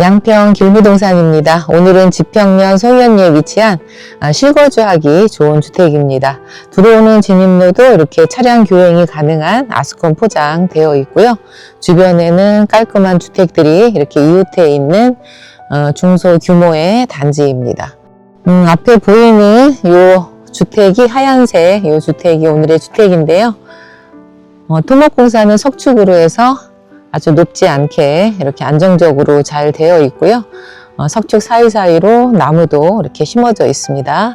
양평 길부동산입니다. 오늘은 지평면 송현리에 위치한 아, 실거주하기 좋은 주택입니다. 들어오는 진입로도 이렇게 차량 교행이 가능한 아스콘 포장되어 있고요. 주변에는 깔끔한 주택들이 이렇게 이웃해 있는 어, 중소 규모의 단지입니다. 음, 앞에 보이는 요 주택이 하얀색 요 주택이 오늘의 주택인데요. 어, 토목공사는 석축으로 해서 아주 높지 않게 이렇게 안정적으로 잘 되어 있고요. 어, 석축 사이사이로 나무도 이렇게 심어져 있습니다.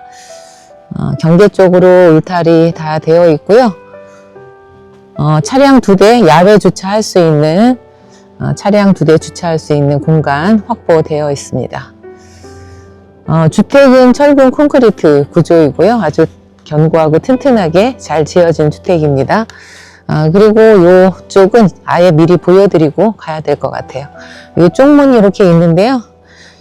어, 경계 쪽으로 울타리 다 되어 있고요. 어, 차량 두 대 야외 주차할 수 있는 어, 차량 두 대 주차할 수 있는 공간 확보되어 있습니다. 어, 주택은 철근 콘크리트 구조이고요. 아주 견고하고 튼튼하게 잘 지어진 주택입니다. 아, 그리고 이쪽은 아예 미리 보여드리고 가야 될 것 같아요. 이 쪽문이 이렇게 있는데요.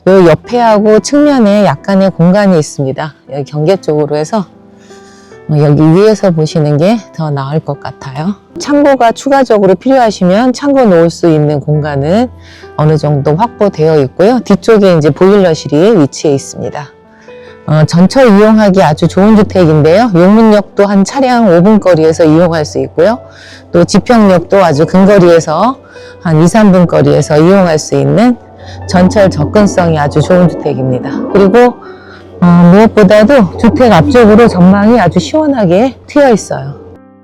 요 옆에하고 측면에 약간의 공간이 있습니다. 여기 경계 쪽으로 해서 어, 여기 위에서 보시는 게 더 나을 것 같아요. 창고가 추가적으로 필요하시면 창고 놓을 수 있는 공간은 어느 정도 확보되어 있고요. 뒤쪽에 이제 보일러실이 위치해 있습니다. 어, 전철 이용하기 아주 좋은 주택인데요. 용문역도 한 차량 5분 거리에서 이용할 수 있고요. 또 지평역도 아주 근거리에서 한 2, 3분 거리에서 이용할 수 있는 전철 접근성이 아주 좋은 주택입니다. 그리고 어, 무엇보다도 주택 앞쪽으로 전망이 아주 시원하게 트여 있어요.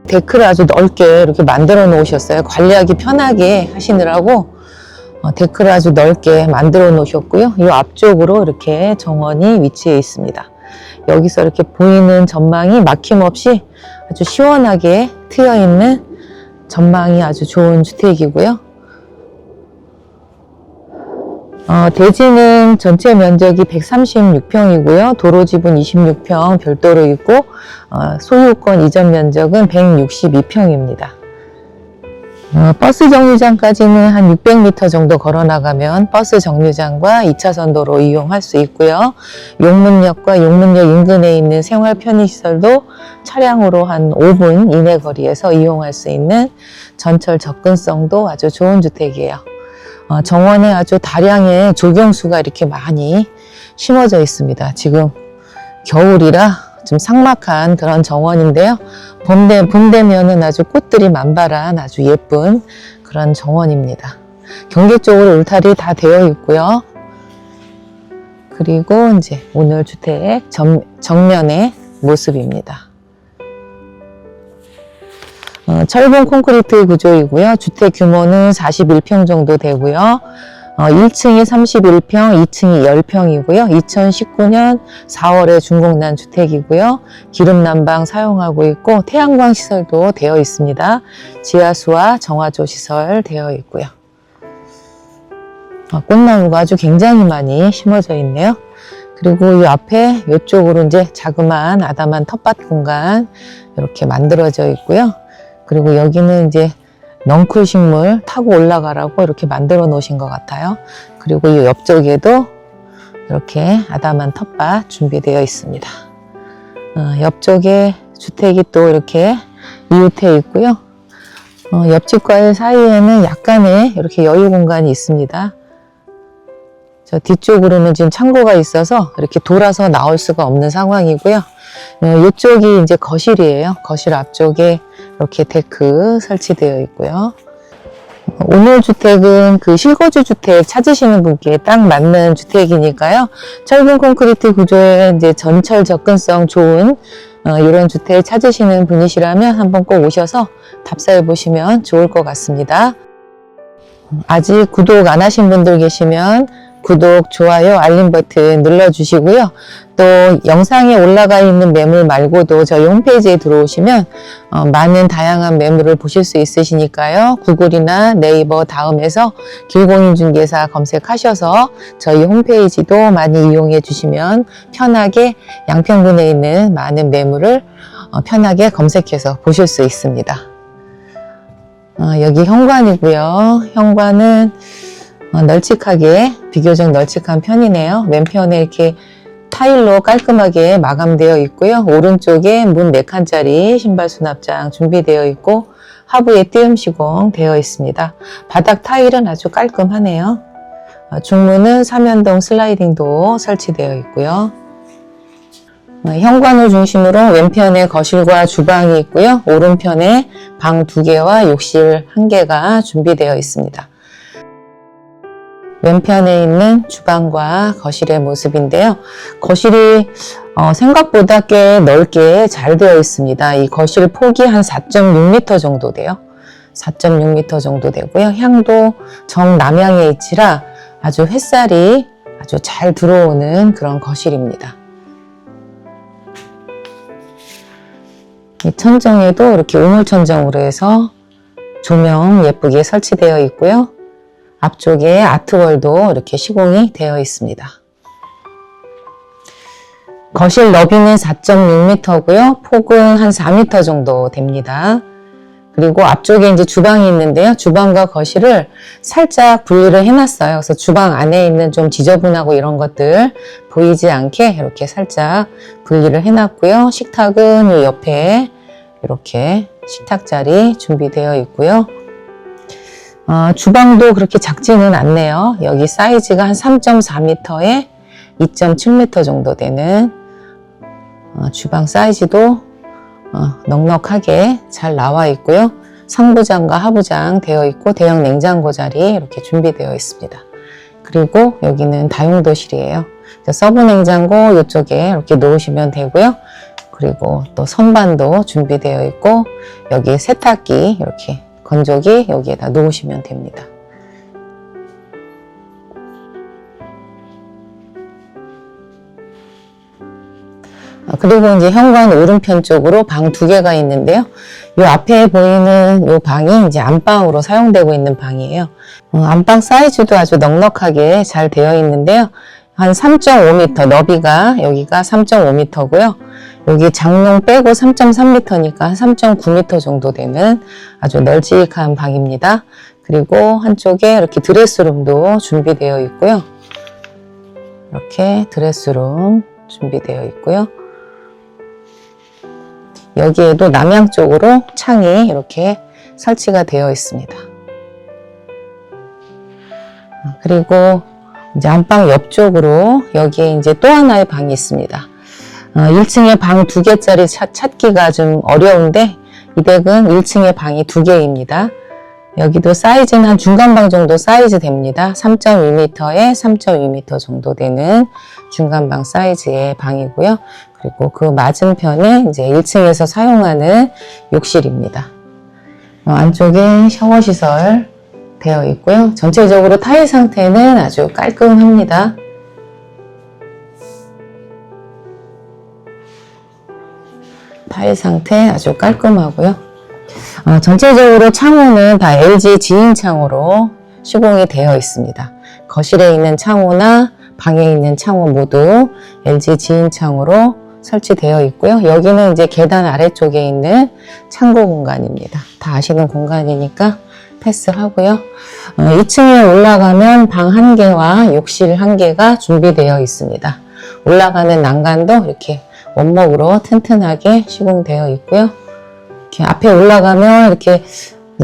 데크를 아주 넓게 이렇게 만들어 놓으셨어요. 관리하기 편하게 하시느라고 어, 데크를 아주 넓게 만들어 놓으셨고요. 이 앞쪽으로 이렇게 정원이 위치해 있습니다. 여기서 이렇게 보이는 전망이 막힘없이 아주 시원하게 트여 있는 전망이 아주 좋은 주택이고요. 어, 대지는 전체 면적이 136평이고요. 도로 지분 26평 별도로 있고 어, 소유권 이전 면적은 162평입니다. 어, 버스 정류장까지는 한 600m 정도 걸어 나가면 버스 정류장과 2차선 도로 이용할 수 있고요. 용문역과 용문역 인근에 있는 생활 편의시설도 차량으로 한 5분 이내 거리에서 이용할 수 있는 전철 접근성도 아주 좋은 주택이에요. 어, 정원에 아주 다량의 조경수가 이렇게 많이 심어져 있습니다. 지금 겨울이라 좀 삭막한 그런 정원인데요. 봄, 되, 봄 되면은 아주 꽃들이 만발한 아주 예쁜 그런 정원입니다. 경계 쪽으로 울타리 다 되어 있고요. 그리고 이제 오늘 주택 정, 정면의 모습입니다. 어, 철분 콘크리트 구조이고요. 주택 규모는 41평 정도 되고요. 어, 1층이 31평, 2층이 10평이고요. 2019년 4월에 준공난 주택이고요. 기름 난방 사용하고 있고 태양광 시설도 되어 있습니다. 지하수와 정화조 시설 되어 있고요. 어, 꽃나무가 아주 굉장히 많이 심어져 있네요. 그리고 이 앞에 이쪽으로 이제 자그마한 아담한 텃밭 공간 이렇게 만들어져 있고요. 그리고 여기는 이제 넝쿨 식물 타고 올라가라고 이렇게 만들어 놓으신 것 같아요. 그리고 이 옆쪽에도 이렇게 아담한 텃밭 준비되어 있습니다. 어, 옆쪽에 주택이 또 이렇게 이웃해 있고요. 어, 옆집과의 사이에는 약간의 이렇게 여유 공간이 있습니다. 저 뒤쪽으로는 지금 창고가 있어서 이렇게 돌아서 나올 수가 없는 상황이고요. 어, 이쪽이 이제 거실이에요. 거실 앞쪽에 이렇게 데크 설치되어 있고요. 오늘 주택은 그 실거주 주택 찾으시는 분께 딱 맞는 주택이니까요. 철근 콘크리트 구조의 이제 전철 접근성 좋은 어, 이런 주택 찾으시는 분이시라면 한번 꼭 오셔서 답사해 보시면 좋을 것 같습니다. 아직 구독 안 하신 분들 계시면 구독, 좋아요, 알림 버튼 눌러주시고요. 또 영상에 올라가 있는 매물 말고도 저희 홈페이지에 들어오시면 어, 많은 다양한 매물을 보실 수 있으시니까요. 구글이나 네이버 다음에서 길공인중개사 검색하셔서 저희 홈페이지도 많이 이용해 주시면 편하게 양평군에 있는 많은 매물을 어, 편하게 검색해서 보실 수 있습니다. 어, 여기 현관이고요. 현관은 어, 널찍하게 비교적 널찍한 편이네요. 왼편에 이렇게 타일로 깔끔하게 마감되어 있고요. 오른쪽에 문 4칸짜리 신발 수납장 준비되어 있고 하부에 띄움 시공 되어 있습니다. 바닥 타일은 아주 깔끔하네요. 어, 중문은 삼연동 슬라이딩도 설치되어 있고요. 어, 현관을 중심으로 왼편에 거실과 주방이 있고요. 오른편에 방두 개와 욕실 한 개가 준비되어 있습니다. 왼편에 있는 주방과 거실의 모습인데요. 거실이 어, 생각보다 꽤 넓게 잘 되어 있습니다. 이 거실 폭이 한 4.6m 정도 돼요. 4.6m 정도 되고요. 향도 정남향에 있지라 아주 햇살이 아주 잘 들어오는 그런 거실입니다. 이 천정에도 이렇게 우물 천정으로 해서 조명 예쁘게 설치되어 있고요. 앞쪽에 아트월도 이렇게 시공이 되어 있습니다. 거실 너비는 4.6m고요. 폭은 한 4m 정도 됩니다. 그리고 앞쪽에 이제 주방이 있는데요. 주방과 거실을 살짝 분리를 해놨어요. 그래서 주방 안에 있는 좀 지저분하고 이런 것들 보이지 않게 이렇게 살짝 분리를 해놨고요. 식탁은 이 옆에 이렇게 식탁 자리 준비되어 있고요. 어, 주방도 그렇게 작지는 않네요. 여기 사이즈가 한 3.4m에 2.7m 정도 되는 어, 주방 사이즈도 어, 넉넉하게 잘 나와 있고요. 상부장과 하부장 되어 있고 대형 냉장고 자리 이렇게 준비되어 있습니다. 그리고 여기는 다용도실이에요. 서브 냉장고 이쪽에 이렇게 놓으시면 되고요. 그리고 또 선반도 준비되어 있고 여기 세탁기 이렇게 건조기 여기에다 놓으시면 됩니다. 아, 그리고 이제 현관 오른편 쪽으로 방 두 개가 있는데요. 이 앞에 보이는 이 방이 이제 안방으로 사용되고 있는 방이에요. 어, 안방 사이즈도 아주 넉넉하게 잘 되어 있는데요. 한 3.5m, 너비가 여기가 3.5m고요. 여기 장롱 빼고 3.3m니까 한 3.9m 정도 되는 아주 널찍한 방입니다. 그리고 한쪽에 이렇게 드레스룸도 준비되어 있고요. 이렇게 드레스룸 준비되어 있고요. 여기에도 남향 쪽으로 창이 이렇게 설치가 되어 있습니다. 그리고 이제 안방 옆쪽으로 여기에 이제 또 하나의 방이 있습니다. 어, 1층에 방 두 개짜리 찾, 찾기가 좀 어려운데 이 댁은 1층에 방이 두 개입니다. 여기도 사이즈는 한 중간방 정도 사이즈 됩니다. 3.2m에 3.2m 정도 되는 중간방 사이즈의 방이고요. 그리고 그 맞은편에 이제 1층에서 사용하는 욕실입니다. 어, 안쪽에 샤워 시설 되어 있고요. 전체적으로 타일 상태는 아주 깔끔합니다. 타일 상태 아주 깔끔하고요. 어, 전체적으로 창호는 다 LG 지인 창호로 시공이 되어 있습니다. 거실에 있는 창호나 방에 있는 창호 모두 LG 지인 창호로 설치되어 있고요. 여기는 이제 계단 아래쪽에 있는 창고 공간입니다. 다 아시는 공간이니까 패스하고요. 어, 2층에 올라가면 방 한 개와 욕실 한 개가 준비되어 있습니다. 올라가는 난간도 이렇게 원목으로 튼튼하게 시공되어 있고요. 이렇게 앞에 올라가면 이렇게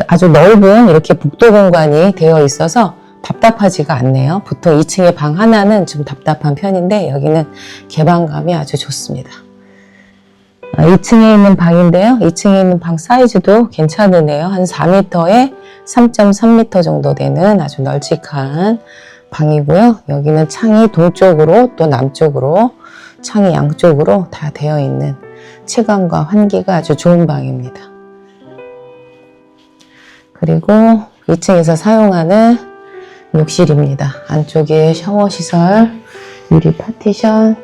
아주 넓은 이렇게 복도 공간이 되어 있어서 답답하지가 않네요. 보통 2층에 방 하나는 좀 답답한 편인데 여기는 개방감이 아주 좋습니다. 2층에 있는 방인데요. 2층에 있는 방 사이즈도 괜찮으네요. 한 4m에 3.3m 정도 되는 아주 널찍한 방이고요. 여기는 창이 동쪽으로 또 남쪽으로 창이 양쪽으로 다 되어 있는 채광과 환기가 아주 좋은 방입니다. 그리고 2층에서 사용하는 욕실입니다. 안쪽에 샤워 시설, 유리 파티션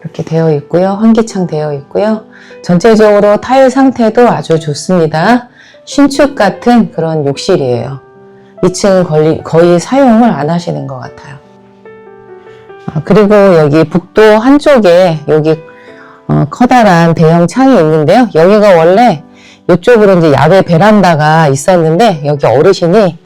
이렇게 되어 있고요. 환기창 되어 있고요. 전체적으로 타일 상태도 아주 좋습니다. 신축 같은 그런 욕실이에요. 2층은 거의, 거의 사용을 안 하시는 것 같아요. 아, 그리고 여기 북도 한쪽에 여기 어, 커다란 대형 창이 있는데요. 여기가 원래 이쪽으로 이제 야외 베란다가 있었는데 여기 어르신이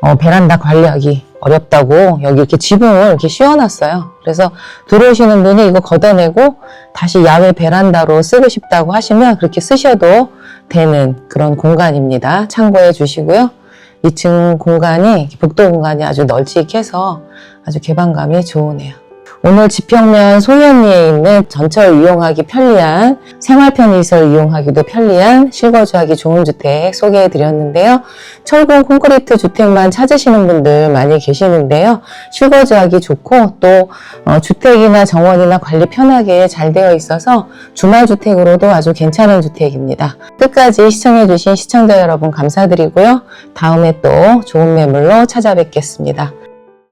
어, 베란다 관리하기 어렵다고 여기 이렇게 지붕을 이렇게 씌워놨어요. 그래서 들어오시는 분이 이거 걷어내고 다시 야외 베란다로 쓰고 싶다고 하시면 그렇게 쓰셔도 되는 그런 공간입니다. 참고해 주시고요. 2층 공간이 복도 공간이 아주 널찍해서 아주 개방감이 좋으네요. 오늘 지평면 소연리에 있는 전철 이용하기 편리한 생활 편의시설 이용하기도 편리한 실거주하기 좋은 주택 소개해 드렸는데요. 철근 콘크리트 주택만 찾으시는 분들 많이 계시는데요. 실거주하기 좋고 또 어, 주택이나 정원이나 관리 편하게 잘 되어 있어서 주말 주택으로도 아주 괜찮은 주택입니다. 끝까지 시청해 주신 시청자 여러분 감사드리고요. 다음에 또 좋은 매물로 찾아뵙겠습니다.